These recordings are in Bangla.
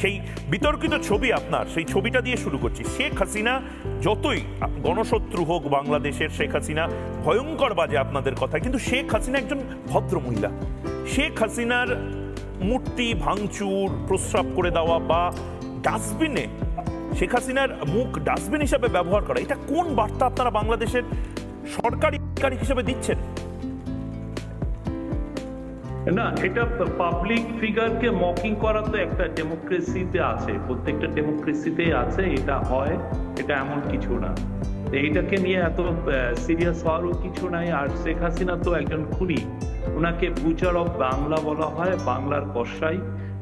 সেই বিতর্কিত ছবি আপনার, সেই ছবিটা দিয়ে শুরু করছি। শেখ হাসিনা যতই গণশত্রু হোক বাংলাদেশের শেখ হাসিনা, ভয়ঙ্কর বাজে আপনাদের কথা কিন্তু শেখ হাসিনা একজন ভদ্র মহিলা। শেখ হাসিনার মূর্তি ভাঙচুর, প্রস্রাব করে দেওয়া বা ডাস্টবিনে শেখ হাসিনার মুখ ডাস্টবিন হিসাবে ব্যবহার করা, এটা কোন বার্তা আপনারা বাংলাদেশের সরকারি হিসেবে দিচ্ছেন? না এটা পাবলিক ফিগারকে মকিং করা তো একটা ডেমোক্রেসিতে আছে। প্রত্যেকটা ডেমোক্রেসিতে আছে, এটা হয়, এটা এমন কিছু না। এইটাকে নিয়ে এত সিরিয়াস হওয়ারও কিছু নাই। আর শেখ হাসিনা তো একজন খুনি। ওনাকে বুচার অফ বাংলা বলা হয়, বাংলার কষাই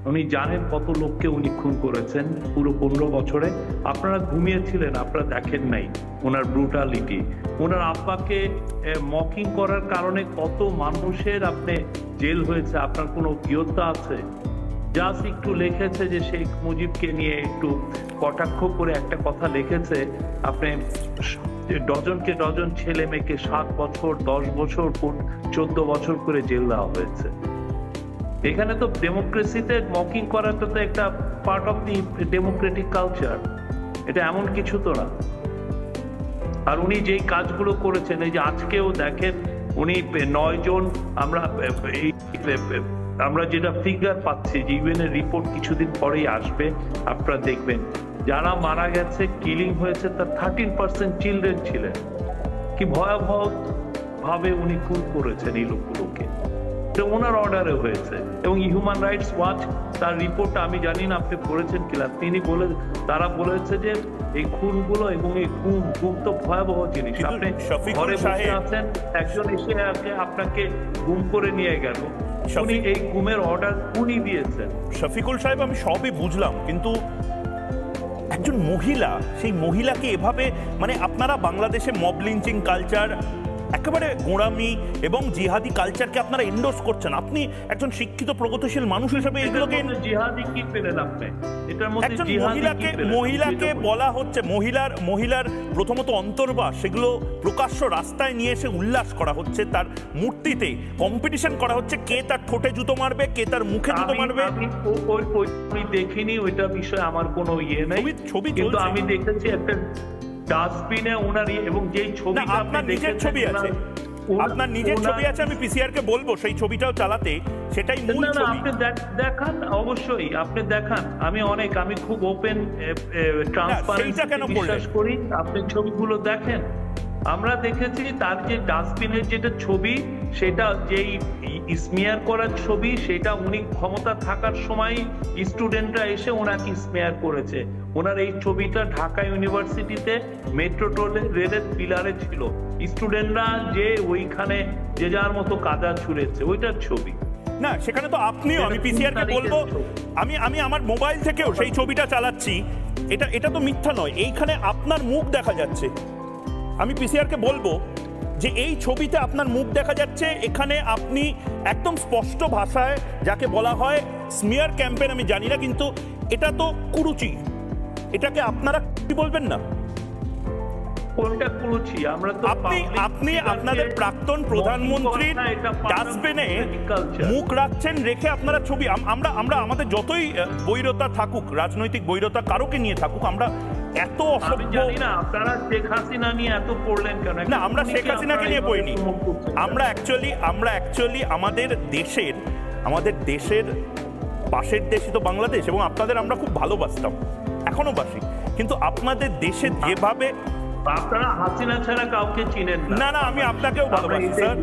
উনি জানেন কত লোককে উনি খুন করেছেন পুরো পনেরো বছরে। আপনারা ঘুমিয়েছিলেন, আপনারা দেখেন নাই ওনার ব্রুটালিটি ওনার আব্বাকে মকিং করার কারণে কত মানুষের আপনি জেল হয়েছে, আপনার কোনো অভিজ্ঞতা আছে? জাস্ট একটু লিখেছে যে শেখ মুজিবকে নিয়ে একটু কটাক্ষ করে একটা কথা লিখেছে, আপনি ডজনকে ডজন ছেলে মেয়েকে সাত বছর, দশ বছর চোদ্দ বছর করে জেল দেওয়া হয়েছে। এখানে তো ডেমোক্রেসিতে মকিং করাটা তো একটা part of the democratic culture এটা এমন কিছু তো না। আর উনি যেই কাজগুলো করেছেন, এই যে আজকেও দেখেন, উনি নয় জন আমরা, এই, আমরা যেটা ফিগার পাচ্ছি, যে ইউএনের রিপোর্ট কিছুদিন পরেই আসবে, আপনারা দেখবেন। যারা মারা গেছে কিলিং হয়েছে, তার থার্টিন পার্সেন্ট চিলড্রেন ছিলেন। কি ভয়াবহ ভাবে উনি খুন করেছেন এই লোকগুলোকে এটা ওনার অর্ডারে হয়েছে। এবং হিউম্যান রাইটস ওয়াচ তার রিপোর্টটা আমি জানি না আপনি পড়েছেন কিনা তিনি বলে তারা বলেছে যে এই খুনগুলো এবং এই খুন খুন তো ভয়াবহ জিনিস। আপনি ঘরে বসে আছেন একজন এসে আজকে আপনাকে গুম করে নিয়ে গেল। উনি এই গুমের অর্ডার উনি দিয়েছেন। শফিকুল সাহেব আমি সবই বুঝলাম কিন্তু একজন মহিলা সেই মহিলাকে এভাবে মানে আপনারা বাংলাদেশে মব লিঞ্চিং কালচার একেবারে গোঁড়ামি এবং জিহাদি কালচারকে আপনারা এন্ডোর্স করছেন। আপনি একজন শিক্ষিত প্রগতিশীল মানুষ হিসেবে এগুলোকে জিহাদি কি পেলেন আপনি একজন মহিলাকে মহিলাকে বলা হচ্ছে মহিলার মহিলার প্রথমত অন্তর্বাস সেগুলো প্রকাশ্য রাস্তায় নিয়ে এসে উল্লাস করা হচ্ছে তার মূর্তিতে। কম্পিটিশন করা হচ্ছে কে তার ঠোঁটে জুতো মারবে কে তার মুখে জুতো মারবে। আমি দেখিনি ওইটা বিষয়ে আমার কোনো ইয়ে নেই। ছবি কিন্তু আমি দেখেছি একটা ডাস্টবিনে ওনার ইয়ে- এবং যেই ছবি আপনার নিজের ছবি আছে। আপনার নিজের ছবি আছে আমি পিসিআর কে বলব সেই ছবিটাও চালাতে। সেটাই মূল ছবি। আপনি দেখ- দেখান অবশ্যই আপনি দেখান। আমি অনেক আমি খুব ওপেন ট্রান্সপারেন্সি করলেন? বিশ্বাস করি। আপনি ছবিগুলো দেখেন। আমরা দেখেছি তার যে ডাস্টবিনের যেটা ছবি সেটা যেই স্মেয়ার করার ছবি সেটা উনি ক্ষমতা থাকার সময় স্টুডেন্টরা এসে ওনাকে স্মেয়ার করেছে। ওনার এই ছবিটা ঢাকা ইউনিভার্সিটিতে মেট্রো রেলের পিলারে ছিল। স্টুডেন্টরা যে ওইখানে যে যার মতো কাদা ছুঁড়েছে ওইটার ছবি। না সেখানে তো আপনিও আমি পিসিআর কে বলব আমি আমি আমার মোবাইল থেকেও সেই ছবিটা চালাচ্ছি। এটা এটা তো মিথ্যা নয়। এইখানে আপনার মুখ দেখা যাচ্ছে। আমি পিসিআর কে বলব যে এই ছবিতে আপনার মুখ দেখা যাচ্ছে এখানে আপনি একদম স্পষ্ট ভাষায় যাকে বলা হয় স্মিয়ার ক্যাম্পেন আমি জানি না কিন্তু এটা তো কুরুচি। এটাকে আপনারা কি বলবেন না? কোনটা করেছি আমরা তো আপনি আপনি আপনাদের প্রাক্তন প্রধানমন্ত্রীর ডাস্টবিনে মুখ রাখছেন রেখে আপনারা ছবি আমরা আমরা আমাদের যতই বৈরতা থাকুক রাজনৈতিক বৈরতা কারোকে নিয়ে থাকুক আমরা এত জানি না আপনারা শেখ হাসিনা নিয়ে এত পড়লেন কেন? না আমরা শেখ হাসিনাকে নিয়ে কেন? আমরা অ্যাকচুয়ালি আমরা অ্যাকচুয়ালি আমাদের দেশের আমাদের দেশের পাশের দেশই তো বাংলাদেশ এবং আপনাদের আমরা খুব ভালোবাসতাম। এখনও বাসি। কিন্তু আপনাদের দেশে যেভাবে আপনারা হাসিনা ছাড়া কাউকে চিনেন না। না আমি আপনাকেও ভালোবাসি স্যার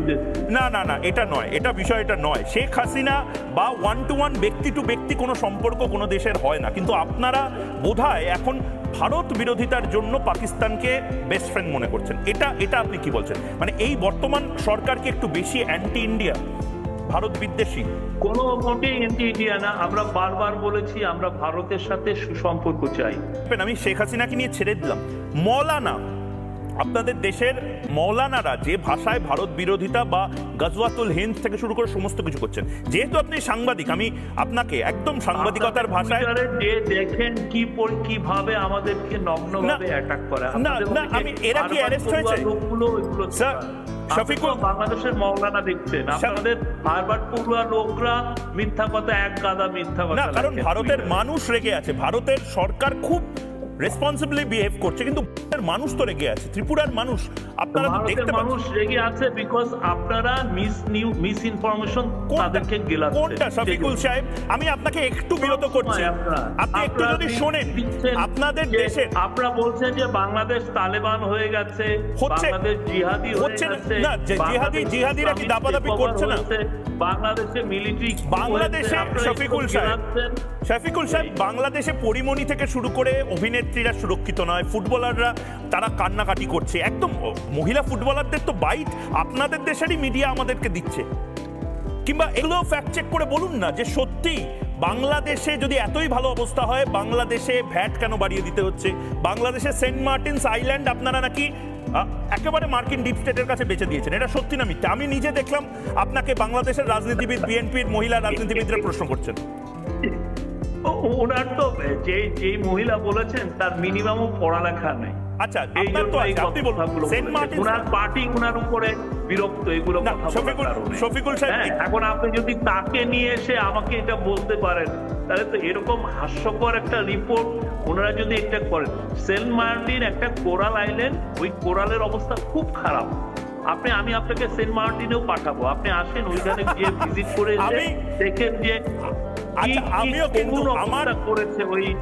না না না এটা নয় এটা বিষয় এটা নয়। শেখ হাসিনা বা ওয়ান টু ওয়ান ব্যক্তি টু ব্যক্তি কোনো সম্পর্ক কোনো দেশের হয় না। কিন্তু আপনারা বোধহয় এখন ভারত বিরোধিতার জন্য পাকিস্তানকে বেস্ট ফ্রেন্ড মনে করছেন। এটা এটা আপনি কি বলছেন? মানে এই বর্তমান সরকারকে একটু বেশি অ্যান্টি ইন্ডিয়া ভারত বিদ্বেষী? কোনো মোটেই এন্টি ইন্ডিয়া না। আমরা বারবার বলেছি আমরা ভারতের সাথে সুসম্পর্ক চাই। আমি শেখ হাসিনাকে নিয়ে ছেড়ে দিলাম। মৌলানা আপনাদের দেশের মৌলানারা যে ভাষায় ভারত বিরোধিতা বা গজওয়াতুল হিন্দ থেকে শুরু করে সমস্ত কিছু করছেন যেহেতু আপনি সাংবাদিক আমি আপনাকে একদম সাংবাদিকতার ভাষায় যে দেখেন কি কীভাবে আমাদেরকে নগ্নভাবে অ্যাটাক করে। না, না, আমি- এরা কি পড়ুয়া হয়েছে? লোকগুলো এগুলো স্যার, শফিকুল- বাংলাদেশের মৌলানা দেখছেন। আপনাদের পড়ুয়া লোকরা মিথ্যা কথা এক গাদা মিথ্যা কথা কারণ ভারতের মানুষ রেগে আছে। ভারতের সরকার খুব রেসপন্সিবলি বিহেভ করছে কিন্তু মানুষ তো রেগে আছে ত্রিপুরার মানুষ আপনারা তো দেখতে মানুষ রেগে আছে বিকজ আপনারা মিস নিউ মিস ইনফরমেশন তাদেরকে গেলাচ্ছেন কোনটা শফিকুল সাহেব? আমি আপনাকে একটু বিরত করছি। আপনি একটু যদি শোনেন আপনাদের যে দেশের আপনারা বলছেন যে বাংলাদেশ তালেবান হয়ে গেছে বাংলাদেশ জিহাদি হচ্ছে না- জিহাদি- জিহাদিরা কি দাপাদাপি করছে না? বাংলাদেশে মিলিটারি বাংলাদেশে শফিকুল সাহেব শফিকুল সাহেব বাংলাদেশে পরিমণি থেকে শুরু করে অভিনেত্রীরা সুরক্ষিত নয়, ফুটবলাররা তারা কান্নাকাটি করছে। একদম মহিলা ফুটবলারদের তো বাইট আপনাদের দেশেরই মিডিয়া আমাদেরকে দিচ্ছে। কিংবা এগুলো ফ্যাক্ট চেক করে বলুন না যে সত্যি বাংলাদেশে যদি এতই ভালো অবস্থা হয়, বাংলাদেশে ভ্যাট কেন বাড়িয়ে দিতে হচ্ছে? বাংলাদেশে সেন্ট মার্টিনস আইল্যান্ড আপনারা নাকি একেবারে মার্কিন ডিপ স্টেটের কাছে বেঁচে দিয়েছেন। এটা সত্যি না মিথ্যা? আমি নিজে দেখলাম, আপনাকে বাংলাদেশের রাজনীতিবিদ বিএনপির মহিলা রাজনীতিবিদরা প্রশ্ন করছেন। ওনার তো যে যে মহিলা বলেছেন তার মিনিমামও পড়ালেখা নেই। আচ্ছা আপনার তো আছে আপনি বলুন। সেন্ট মার্টিন ওনার পার্টি ওনার উপরে বিরক্ত এগুলো কথা শফিকুল- শফিকুল সাহেব, হ্যাঁ, এখন আপনি যদি তাকে নিয়ে এসে আমাকে এটা বলতে পারেন তাহলে তো এরকম হাস্যকর একটা রিপোর্ট ওনারা যদি এটা করেন। সেন্ট মার্টিন একটা কোরাল আইল্যান্ড ওই কোরালের অবস্থা খুব খারাপ। আপনি আমি আপনাকে সেন্ট মার্টিনেও পাঠাবো। আপনি আসেন ওইখানে গিয়ে ভিজিট করে দেখেন যে আচ্ছা, আমিও কিন্তু আমার- করেছে ওই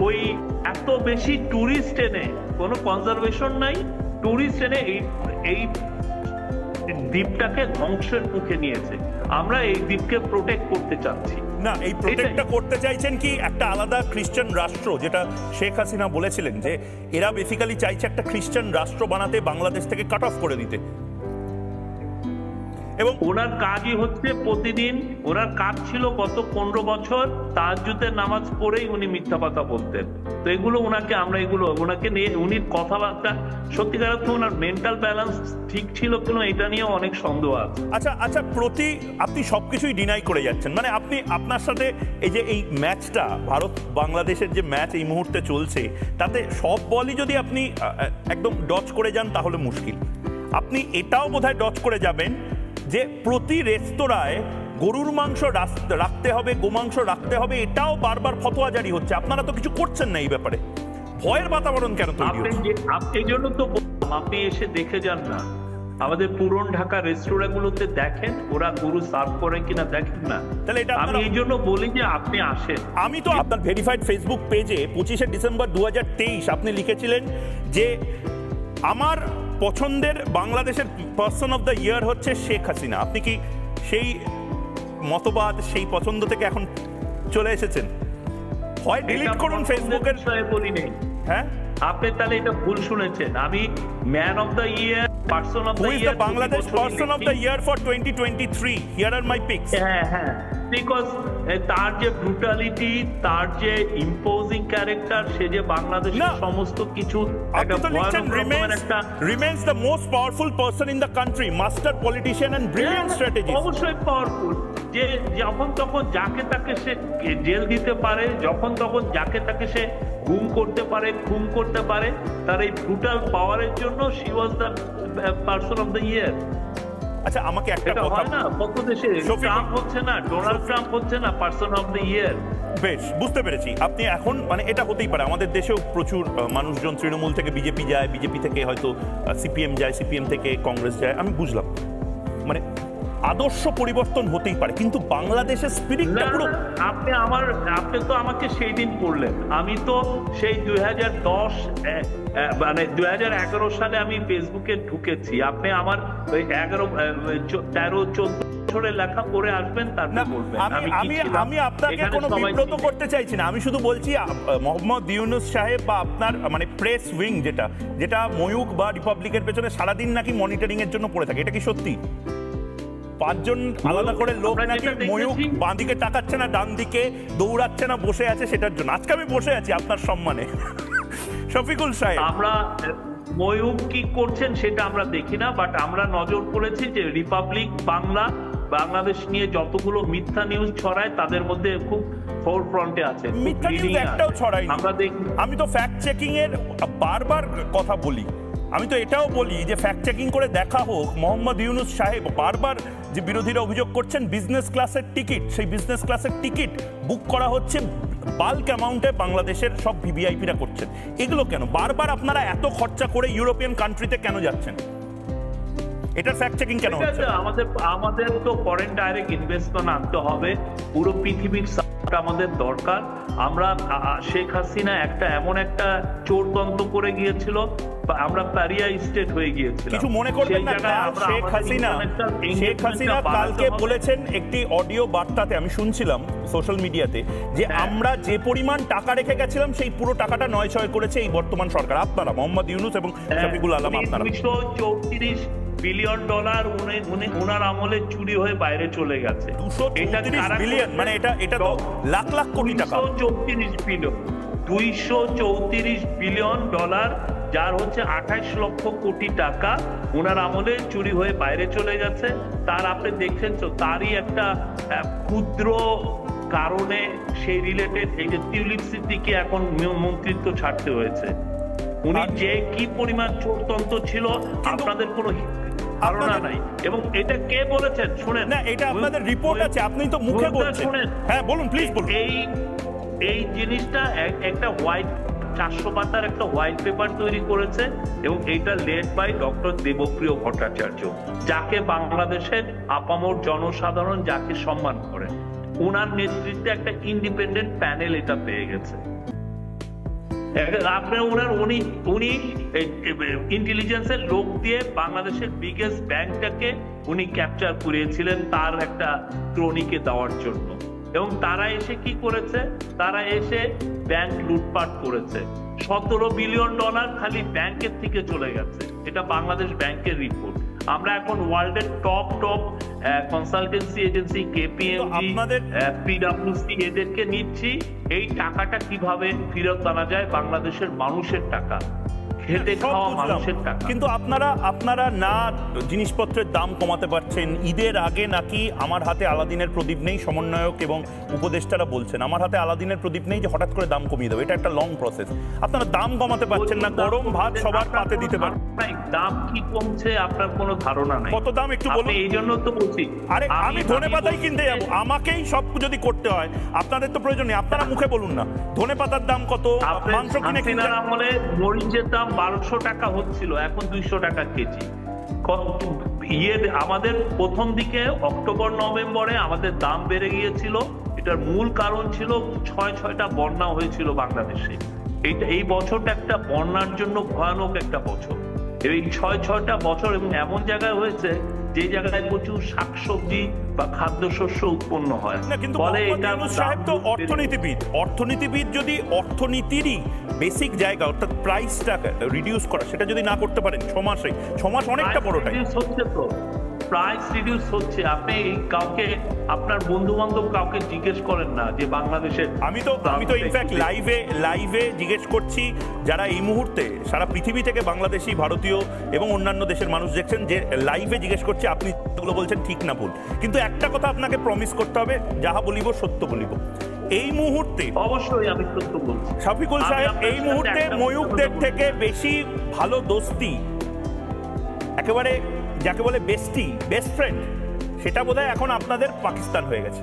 ওই এত বেশি টুরিস্ট এনে কোনো কনজারভেশন নাই টুরিস্ট এনে এই এই দ্বীপটাকে ধ্বংসের মুখে নিয়েছে। আমরা এই দ্বীপকে প্রোটেক্ট করতে চাচ্ছি। না এই প্রোটেক্টটা করতে চাইছেন কি একটা আলাদা খ্রিস্টান রাষ্ট্র যেটা শেখ হাসিনা বলেছিলেন যে এরা বেসিক্যালি চাইছে একটা খ্রিস্টান রাষ্ট্র বানাতে বাংলাদেশ থেকে কাট অফ করে দিতে। এবং ওনার কাজই হচ্ছে প্রতিদিন, ওনার কাজ ছিল গত পনেরো বছর তাহাজ্জুদের নামাজ পড়েই উনি মিথ্যা কথা বলতেন। তো এগুলো ওনাকে আমরা এগুলো, ওনাকে নিয়ে উনি কথাবার্তা সত্যিকার অর্থে ওনার মেন্টাল ব্যালেন্স ঠিক ছিল কিনা এটা নিয়ে অনেক সন্দেহ আছে। আচ্ছা আচ্ছা প্রতি, আপনি সবকিছুই ডিনাই করে যাচ্ছেন। মানে আপনি, আপনার সাথে এই যে এই ম্যাচটা ভারত, বাংলাদেশের যে ম্যাচ এই মুহূর্তে চলছে, তাতে সব বলই যদি আপনি একদম ডচ করে যান তাহলে মুশকিল। আপনি এটাও বোধহয় ডচ করে যাবেন যে প্রতি রেস্তোরাঁয় গরুর মাংস রাখতে হবে গোমাংস রাখতে হবে এটাও বারবার ফতোয়া জারি হচ্ছে। আপনারা তো কিছু করছেন না এই ব্যাপারে। ভয়ের বাতাবরণ কেন তৈরি আপনি হচ্ছে? এই জন্য তো আপনি এসে দেখে যান না। আমাদের পুরন ঢাকা রেস্টুরেন্ট গুলোতে দেখেন ওরা গরু সার্ভ করে কিনা দেখেন না। তাহলে এটা আমি এই জন্য বলি যে আপনি আসেন। আমি তো আপনার ভেরিফাইড ফেসবুক পেজে পঁচিশে ডিসেম্বর দু হাজার তেইশ আপনি লিখেছিলেন যে আমার পছন্দের বাংলাদেশের পার্সন অফ দ্য ইয়ার হচ্ছে শেখ হাসিনা। আপনি কি সেই মতবাদ সেই পছন্দ থেকে এখন চলে এসেছেন? হয় ডিলিট করুন ফেসবুকের বলি নেই। হ্যাঁ? আপনি তাহলে এটা ভুল শুনেছেন। আমি man of the year person of the year Bangladesh person of the year for twenty twenty three here are my picks হ্যাঁ হ্যাঁ। বিকজ তার যে ব্রুটালিটি তার যে ইম্পোজিং ক্যারেক্টার সে যে বাংলাদেশের সমস্ত কিছু একটা remains the most powerful person in the country master politician and brilliant strategy অবশ্যই পাওয়ারফুল যে যখন তখন যাকে তাকে সে জেল দিতে পারে যখন তখন যাকে তাকে সে গুম করতে পারে খুন করতে পারে তার এই ব্রুটাল পাওয়ারের জন্য she was the person of the year আচ্ছা আমাকে একটা কথা না? কত দেশে ট্রাম্প হচ্ছে না ডোনাল্ড ট্রাম্প হচ্ছে না পার্সন অফ দ্য ইয়ার বেশ বুঝতে পেরেছি। আপনি এখন মানে এটা হতেই পারে আমাদের দেশেও প্রচুর মানুষজন তৃণমূল থেকে বিজেপি যায় বিজেপি থেকে হয়তো সিপিএম যায় সিপিএম থেকে কংগ্রেস যায় আমি বুঝলাম। মানে আদর্শ পরিবর্তন হতেই পারে কিন্তু বাংলাদেশের স্পিরিটটা পুরো আপনি আমার আপনি তো আমাকে সেই দিন করলেন। আমি তো সেই দুই হাজার দশ মানে দুই হাজার এগারো সালে আমি ফেসবুকে ঢুকেছি। আপনি আমার ওই এগারো তেরো চোদ্দ বছরের লেখা পড়ে আসবেন তারপর বলবেন। আমি আমি আপনাকে কোনো বিব্রত করতে চাইছি না। আমি শুধু বলছি মোহাম্মদ ইউনুস সাহেব বা আপনার মানে প্রেস উইং যেটা যেটা ময়ূক বা রিপাবলিকের পেছনে সারাদিন নাকি মনিটরিং এর জন্য পড়ে থাকে এটা কি সত্যি? পাঁচজন আলাদা করে লোক নাকি ময়ূক বাঁ দিকে তাকাচ্ছে না ডান দিকে দৌড়াচ্ছে না বসে আছে সেটার জন্য। আজকে আমি বসে আছি আপনার সম্মানে। শফিকুল সাহেব। আমরা ময়ূক কি করছেন সেটা আমরা দেখি না বাট আমরা নজর করেছি যে রিপাবলিক বাংলা বাংলাদেশ নিয়ে যতগুলো মিথ্যা নিউজ ছড়ায় তাদের মধ্যে খুব ফোর ফ্রন্টে আছে মিথ্যা নিউজ একটাও আছে। ছড়ায়নি। আমরা দেখি আমি তো ফ্যাক্ট চেকিং এর বারবার কথা বলি। আমি তো এটাও বলি যে ফ্যাক্ট চেকিং করে দেখা হোক মোহাম্মদ ইউনুস সাহেব বারবার যে বিরোধীরা অভিযোগ করছেন বিজনেস ক্লাসের টিকিট সেই বিজনেস ক্লাসের টিকিট বুক করা হচ্ছে বাল্ক অ্যামাউন্টে বাংলাদেশের সব ভিভিআইপিরা করছেন। এগুলো কেন? বারবার আপনারা এত খরচা করে ইউরোপিয়ান কান্ট্রিতে কেন যাচ্ছেন? এটার ফ্যাক্ট চেকিং কেন হচ্ছে? আমাদের আমাদের তো ফরেন ডাইরেক্ট ইনভেস্টমেন্ট আনতে হবে। পুরো পৃথিবীর আমাদের দরকার। আমরা শেখ হাসিনা একটা এমন একটা চোরতন্ত্র করে গিয়েছিল আমরা স্টেট হয়ে গিয়েছিলাম। কিছু মনে করবেন না শেখ হাসিনা শেখ হাসিনা কালকে বলেছেন একটি অডিও বার্তাতে আমি শুনছিলাম সোশ্যাল মিডিয়াতে যে হ্যাঁ। আমরা যে পরিমাণ টাকা রেখে গেছিলাম সেই পুরো টাকাটা নয় ছয় করেছে এই বর্তমান সরকার। আপনারা মোহাম্মদ ইউনুস এবং শফিকুল আলম আপনারা। দুইশো চৌত্রিশ বিলিয়ন ডলার উনি ওনার আমলে চুরি হয়ে বাইরে চলে গেছে। বিলিয়ন মানে এটা এটা তো লাখ লাখ কোটি টাকা। চৌত্রিশ বিলিয়ন দুইশো চৌত্রিশ বিলিয়ন ডলার যার হচ্ছে আঠাইশ লক্ষ কোটি টাকা। ওনার আমলে চুরি হয়ে বাইরে চলে গেছে। তার আপনি দেখছেন তো তারই একটা ক্ষুদ্র কারণে সেই রিলেটেড এই যে টিউলিপ সিদ্দিকে এখন মন্ত্রিত্ব ছাড়তে হয়েছে। উনি যে কি পরিমাণ চোরতন্ত্র ছিল আপনাদের কোনো ধারণা নাই। এবং এটা কে বলেছেন? শুনেন। না এটা আপনাদের রিপোর্ট আছে আপনি তো মুখে বলছেন। শুনেন। হ্যাঁ বলুন প্লিজ বলুন। এই এই জিনিসটা একটা হোয়াইট চারশো পাতার একটা হোয়াইট পেপার তৈরি করেছে এবং এটা led by doctor Debapriya Bhattacharya, যাকে বাংলাদেশের আপামর জনসাধারণ যাকে সম্মান করে। ওনার নেতৃত্বে একটা ইন্ডিপেন্ডেন্ট প্যানেল এটা পেয়ে গেছে। আপনার ওনার উনি উনি ইন্টেলিজেন্সের লোক দিয়ে বাংলাদেশের বিগেস্ট ব্যাংকটাকে উনি ক্যাপচার করিয়েছিলেন তার একটা ক্রনিকে দেওয়ার জন্য। এবং তারা এসে কি করেছে? তারা এসে ব্যাংক লুটপাট করেছে। সতেরো বিলিয়ন ডলার খালি ব্যাংকের থেকে চলে গেছে। এটা বাংলাদেশ ব্যাংকের রিপোর্ট আমরা এখন ওয়ার্ল্ডের top top consultancy agency KPMG পিডাব্লিউসি এদেরকে নিচ্ছি। এই টাকাটা কীভাবে ফেরত আনা যায়? বাংলাদেশের মানুষের টাকা। খেটে খাওয়া মানুষের টাকা। কিন্তু আপনারা আপনারা না জিনিসপত্রের দাম কমাতে পারছেন। ঈদের আগে নাকি আমার হাতে আলাদিনের প্রদীপ নেই সমন্বয়ক এবং উপদেষ্টারা বলছেন। আমার হাতে আলাদিনের প্রদীপ নেই যে হঠাৎ করে দাম কমিয়ে দেবে। এটা একটা লং প্রসেস আপনারা দাম কমাতে পারছেন না গরম ভাত সবার পাতে দিতে পারেন দাম কি কমছে আপনার কোনো ধারণা নাই। কত দাম একটু বলুন। এই জন্য তো বলছি। আরে আমি ধনে পাতাই কিনতে যাব। আমাকেই সব যদি করতে হয় আপনাদের তো প্রয়োজন নেই। আপনারা মুখে বলুন না। ধনে পাতার দাম কত? মাংস কিনে কিনতে আমলে মরিচের দাম বারোশো টাকা হচ্ছিল, এখন দুইশো টাকা কেজি। ইয়ে আমাদের প্রথম দিকে অক্টোবর, নভেম্বরে আমাদের দাম বেড়ে গিয়েছিল। এটার মূল কারণ ছিল ছয়, ছয়টা বন্যা হয়েছিল বাংলাদেশে। এইটা এই বছরটা একটা বন্যার জন্য ভয়ানক একটা বছর। এই ছয়, ছয়টা বছর এবং এমন জায়গায় হয়েছে যে জায়গায় প্রচুর শাকসবজি বা খাদ্যশস্য উৎপন্ন হয়। ফলে এটা সাহেব তো অর্থনীতিবিদ। অর্থনীতিবিদ যদি অর্থনীতিরই বেসিক জায়গা অর্থাৎ প্রাইসটা রিডিউস করা সেটা যদি না করতে পারেন ছ মাসে ছ মাস অনেকটা বড় টাইম হচ্ছে তো। প্রাইস রিডিউস হচ্ছে। আপনি কাউকে আপনার বন্ধু বান্ধব কাউকে জিজ্ঞেস করেন না যে বাংলাদেশের আমি তো আমি তো ইনফ্যাক্ট লাইভে লাইভে জিজ্ঞেস করছি যারা এই মুহূর্তে সারা পৃথিবী থেকে বাংলাদেশি ভারতীয় এবং অন্যান্য দেশের মানুষ দেখছেন যে লাইভে জিজ্ঞেস করছি আপনি যেগুলো বলছেন ঠিক না ভুল। কিন্তু একটা কথা আপনাকে প্রমিস করতে হবে যাহা বলিব সত্য বলিব। এই মুহূর্তে অবশ্যই আমি সত্য বলছি। শফিকুল সাহেব এই মুহূর্তে ময়ূকদের থেকে বেশি ভালো দোস্তি একেবারে যাকে বলে বেস্টি বেস্ট ফ্রেন্ড সেটা বোধহয় এখন আপনাদের পাকিস্তান হয়ে গেছে।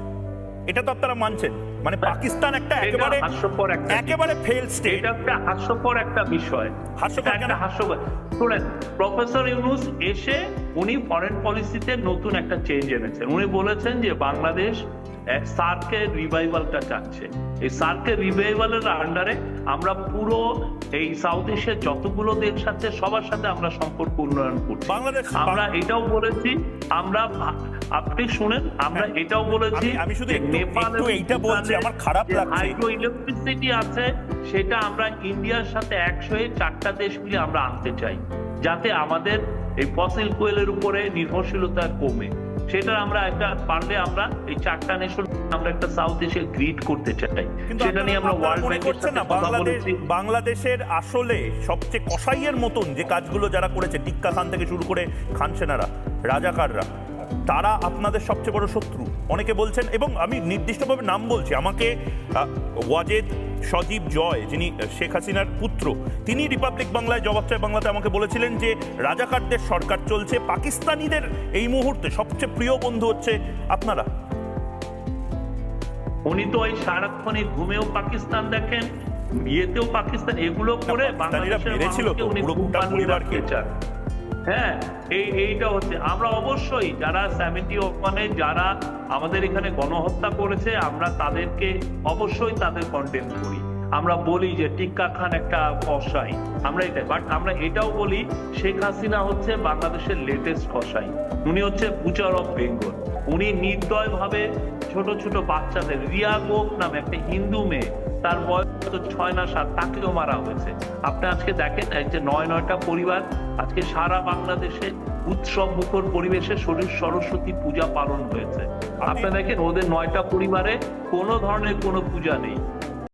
এটা তো আপনারা মানছেন। মানে পাকিস্তান একটা একেবারে হাস্যকর একটা একেবারে ফেল স্টেট এটা একটা হাস্যকর একটা বিষয়। হাস্যকর কেন? একটা হাস্যকর শুনেন প্রফেসর ইউনুস এসে উনি ফরেন পলিসিতে নতুন একটা চেঞ্জ এনেছেন উনি বলেছেন যে বাংলাদেশ সার্কের রিভাইভালটা চাচ্ছে এই সার্কের রিভাইভালের আন্ডারে আমরা পুরো এই সাউথ এশিয়ার যতগুলো দেশ আছে সবার সাথে আমরা সম্পর্ক উন্নয়ন করছি আমরা এটাও বলেছি আমরা আপনি শুনেন আমরা হ্যাঁ। এটাও বলেছি আমি- শুধু নেপাল এইটা বলছি, আমার খারাপ লাগছে। হাইড্রো ইলেকট্রিসিটি আছে সেটা আমরা ইন্ডিয়ার সাথে একশো চারটা দেশ মিলে আমরা আনতে চাই যাতে আমাদের এই ফসিল কোয়েলের উপরে নির্ভরশীলতা কমে। সেটা আমরা একটা পারলে আমরা এই চারটা নেশন আমরা একটা সাউথ এশিয়া গ্রিড করতে চাই। সেটা নিয়ে আমরা ওয়ার্ল্ড ব্যাংকের সাথে না? কথা বাংলাদেশ বলেছি। বাংলাদেশের আসলে সবচেয়ে কসাইয়ের মতন যে কাজগুলো যারা করেছে টিক্কা খান থেকে শুরু করে খান সেনারা রাজাকাররা তারা আপনাদের সবচেয়ে বড় শত্রু। অনেকে বলছেন এবং আমি নির্দিষ্টভাবে নাম বলছি আমাকে ওয়াজেদ সজীব জয় যিনি শেখ হাসিনার পুত্র তিনি রিপাবলিক বাংলায় জবাব চায় বাংলাতে আমাকে বলেছিলেন যে রাজাকারদের সরকার চলছে পাকিস্তানিদের এই মুহূর্তে সবচেয়ে প্রিয় বন্ধু হচ্ছে আপনারা। উনি তো ওই সারাক্ষণে ঘুমেও পাকিস্তান দেখেন বিয়েতেও পাকিস্তান এগুলো করে বাংলাদেশের মানুষকে উনি ঘুম গোটা হ্যাঁ এই, এইটা হচ্ছে। আমরা অবশ্যই যারা সেভেন্টি ওয়ানে যারা আমাদের এখানে গণহত্যা করেছে, আমরা তাদেরকে অবশ্যই তাদের কন্টেম করি। আমরা বলি যে টিক্কা খান একটা কসাই। আমরা এটা বাট আমরা এটাও বলি, শেখ হাসিনা হচ্ছে বাংলাদেশের লেটেস্ট কসাই। উনি হচ্ছে বুচার অফ বেঙ্গল উনি নির্দয় ভাবে ছোট ছোট বাচ্চাদের রিয়া গোপ নামে একটা হিন্দু মেয়ে তার বয়স তো ছয় না সাত তাকেও মারা হয়েছে। আপনি আজকে দেখেন এক যে নয় নয়টা পরিবার আজকে সারা বাংলাদেশে উৎসব মুখর পরিবেশে শরীর সরস্বতী পূজা পালন হয়েছে। আপনি দেখেন ওদের নয়টা পরিবারে কোনো ধরনের কোনো পূজা নেই।